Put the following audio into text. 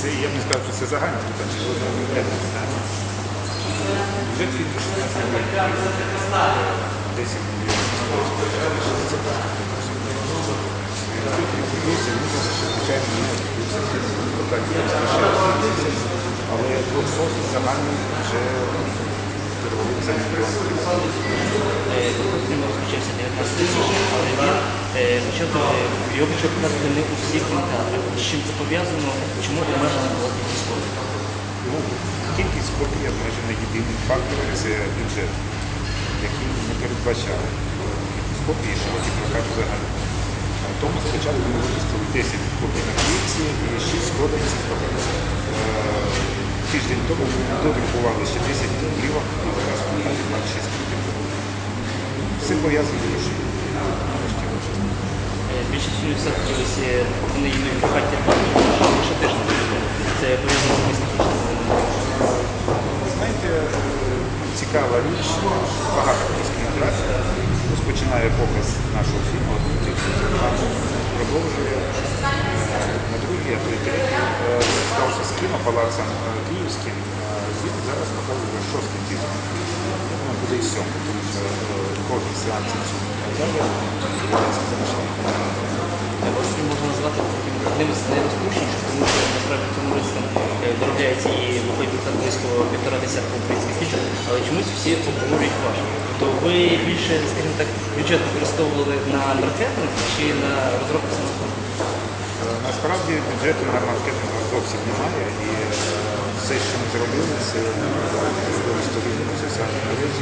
Це я б не сказав, що це загальне питання, це конкретне питання. Бюджет фільму 16 мільйонів. 10 мільйонів. Це так. Що, звичайно, є питання розміщення. Але 200 загальний вже мільйон. Коли фільм розпочався 19 січня, але е, е, його почав показувати не у всіх кінотеатрах. З чим це пов'язано? Чому обмежена була кількість копій? Ну, кількість копій обмежена єдиним фактором це бюджет, який не передбачав кількість копій і широкий прокат взагалі. А Тому спочатку ми випустили 10 копій на кліпсі і 6 копій ці копії. Е, Тиждень тому ми додрукували ще 10 плівок і зараз ми маємо 26 копій. Все пов'язано з Більшість ось е, вони її в прокаті лише тиждень. Це пов'язано з. Знаєте, е, цікава річ, багато кінематографів розпочинає показ нашого фільму, продовжує е, на другий, а третій рік е, стався з кіно палацом е, Київським. е, Він зараз показує шостий тиждень. Буде і сьомий, тому що е, кожен сеанс далі е, і виходить так близько півтора десятка українських фішок, але чомусь всі обговорюють ваш. То ви більше, скажімо так, бюджет використовували на маркетинг чи на розробку самого? Е, Насправді бюджету на маркетинг зовсім немає, і е, все, що ми зробили, це сторінку соціальної мережі.